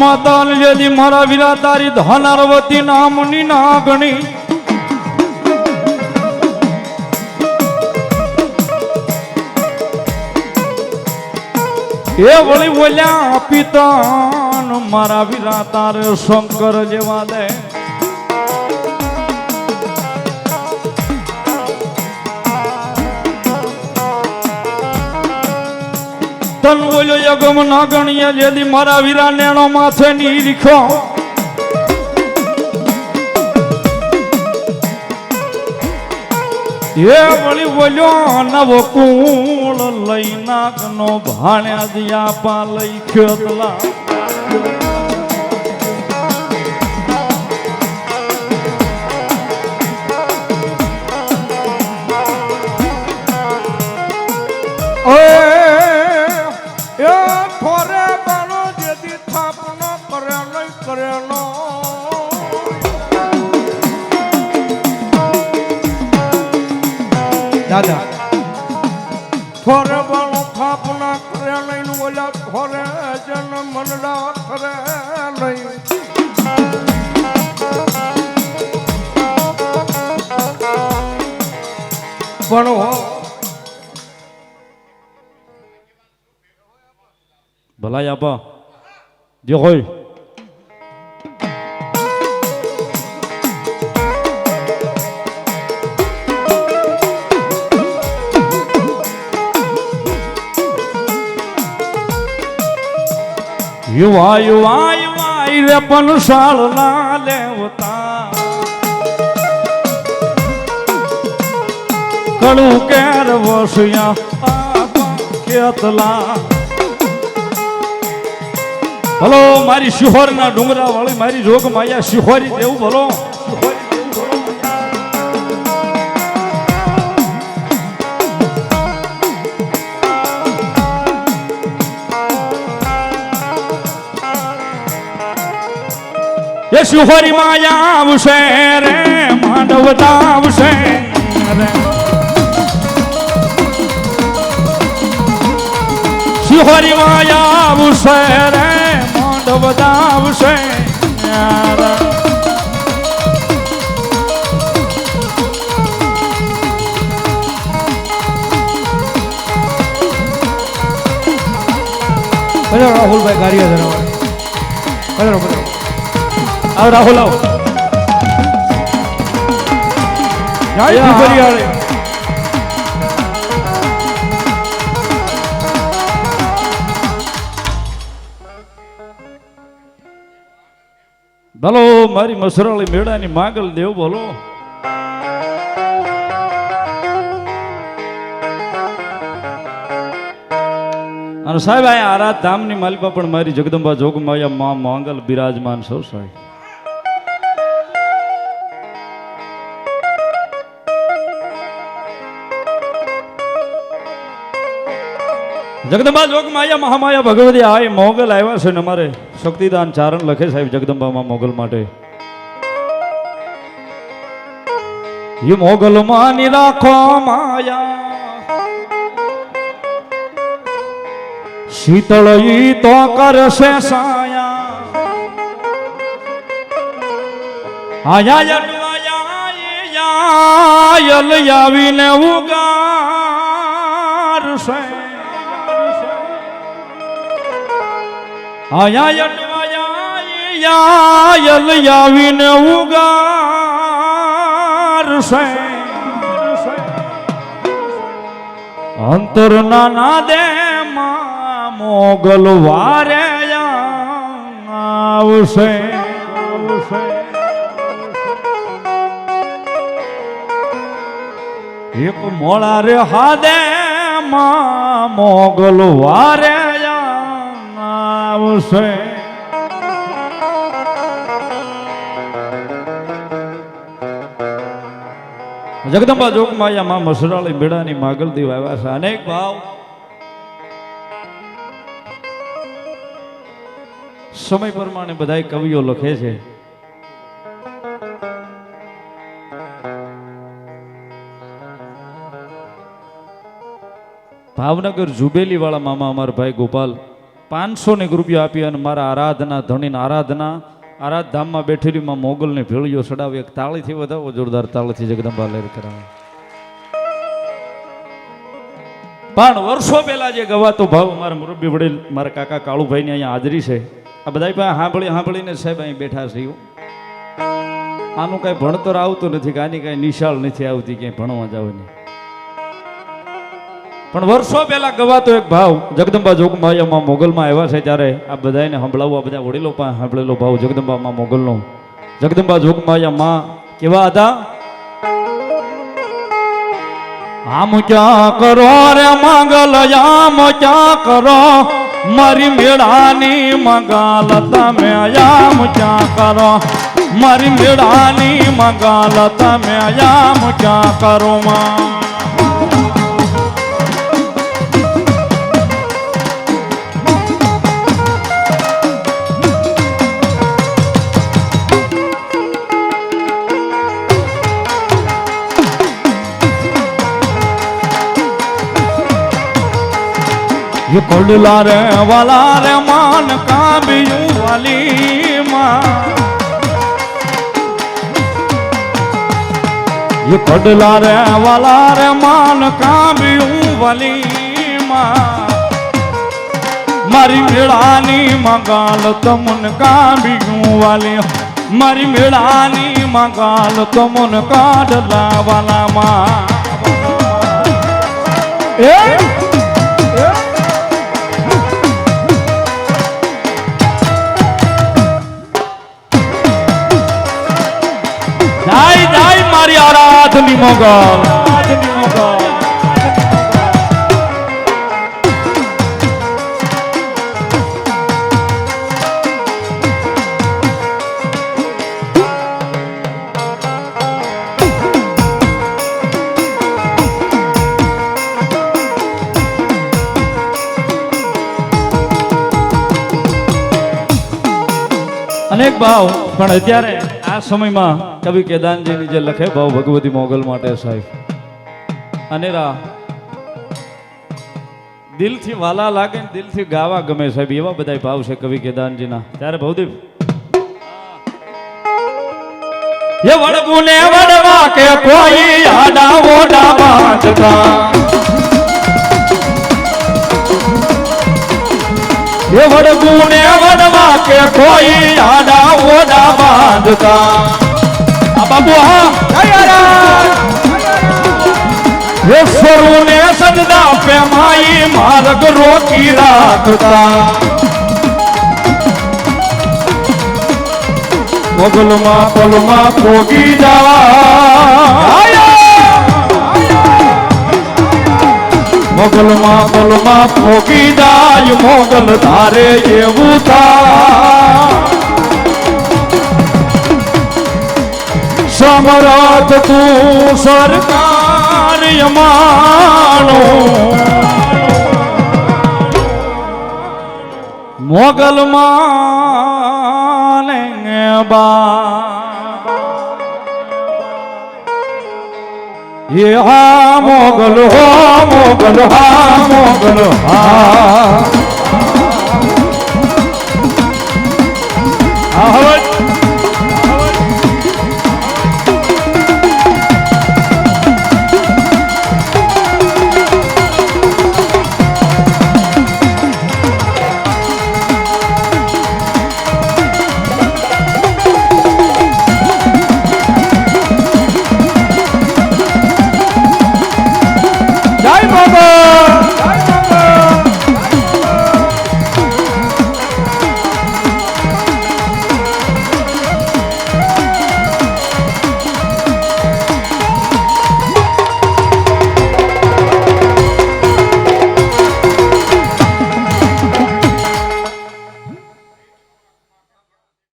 માતાલ જેદી મારા વિરા તારી ધનારવતી નામની નાગણી. એ વળી બોલ્યા, પિતાન, મારા વિરા તારે શંકર જેવા દે. તન બોલ્યો, યગમ ના ગણીએ જેદી મારા વીરા નેણો માથે ની રીખો એ વળી બોલ્યો, નવો કુળ લઈ નાકનો ભાણ્યા દિયા પા લઈ ખેતલા. કરે નહીં ઓલા થોરે જન મનડા કરે નહીં પણ હો ભલાઈ આપા જે હોય. યુવા યુવા યુવા રે, પણ શાળના લેવતા. કડું કેર વસયા ખેતલા. હલો મારી શિહોરના ડુંગરા વાળી મારી જોગ માયા શિહોરી દેવું ભલો. એ શિહોરી માયા આવશે રે માંડવતા આવશે રે શિહોરી માયા આવશે રે માંડવતા આવશે. રાહુલભાઈ કાર્ય ધરાવે. બરાબર આવ રાહુલ આવ. જય યા. ભલો મારી મસરાળી મેળાની માગલ દેવ બોલો. અને સાહેબ આ આરાધ ધામની માલિકા પણ મારી જગદંબા જોગમાયા મા માંગલ બિરાજમાન સૌ સાહેબ. જગદંબા જોગમાયા મહામાયા ભગવતી આ મોગલ આવ્યા છે ને અમારે શક્તિદાન ચારણ લખે સાહેબ જગદંબામાં મોગલ માટે. એ મોગલ માની રાખો માયા. શીતળ ઈ તો કરશે સાયા. આયા આવીને ઉગારશે. આયા યલ આવીને ઉગારશે. અંતર નાના દે માં મોગલ વારે આવશે. એક મોળા રે હાદે મોગલ વારે આવશે. જગદંબા જોગમાયા માં મસરાળી મેળાની માગલ દેવ આવ્યા છે. અનેક ભાવ. સમય પ્રમાણે બધા કવિઓ લખે છે. ભાવનગર જુબેલી વાળા મામા, અમારા ભાઈ ગોપાલ. પાંચસો ની રૂપિયા આપી અને મારા આરાધના ધણીને આરાધના આરાધધામમાં બેઠેલી માં મોગલને ભેળીઓ ચડાવી એક તાળીથી વધાવો, જોરદાર તાળીથી જગદંબા લહેર કરાવે. પણ વર્ષો પહેલા જે ગવાતો ભાવ મારા મુરબ્બી વડીલ, મારા કાકા કાળુભાઈની અહીંયા હાજરી છે. આ બધા પાસે સાંભળી સાંભળીને સાહેબ અહીં બેઠા છે. આનું કાંઈ ભણતર આવતું નથી કે આની કાંઈ નિશાળ નથી આવતી, ક્યાંય ભણવા જવાની પણ વર્ષો પહેલા ગવાતો એક ભાવ જગદંબા જોગમાયામાં મોગલમાં આવ્યા છે ત્યારે આ બધાને સંભળાવવા બધા વડીલો પણ સાંભળેલો ભાવ જગદંબામાં મોગલનો. જગદંબા જોગમાયામાં કેવા હતા? આમ ક્યાં કરો રે મંગલ, આમ ક્યાં કરો? મારી મેળાની મંગલ તમે આમ ક્યાં કરો? મારી મેળાની મંગલ તમે આમ ક્યાં કરો, માં? એ કોડલા રે, વાલા રે, માન કાંબિયું વાલી માં એ કોડલા રે, વાલા રે, માન કાંબિયું વાલી માં મારી મેળાની મગાલ તમન કાંબિયું વાલી મારી મેળાની મગાલ તમન કાઢલા વાલા માં મોગલ આરાધની મોગલ અનેક ભાવ પણ અત્યારે આ સમયમાં કવિ કેદાનજીની જે લખે ભાવ ભગવતી મોગલ માટે સાહેબ. અને રા, દિલથી વાલા લાગે ને દિલથી ગાવા ગમે સાહેબ, એવા બધા ભાવ છે કવિ કેદાનજીના. ત્યારે ભવદીપ. એ વડગુને વડવા કે કોઈ આડા ઓડા બાંધતા એ વડગુને વડવા કે કોઈ આડા ઓડા બાંધતા આ બાબુ હા એ સ્વરૂને સજદા પેમાઈ માર્ગ રોકી રાખતા પગલમાં પલમાં પોગી જા મોગલમાં પલમાં પોગી જાય, મોગલ ધારે એવું થાય. અમરાથ તું સરકાર યમાનો. મોગલ માને બા મોગલ હો મોગલ હા મોગલ હા.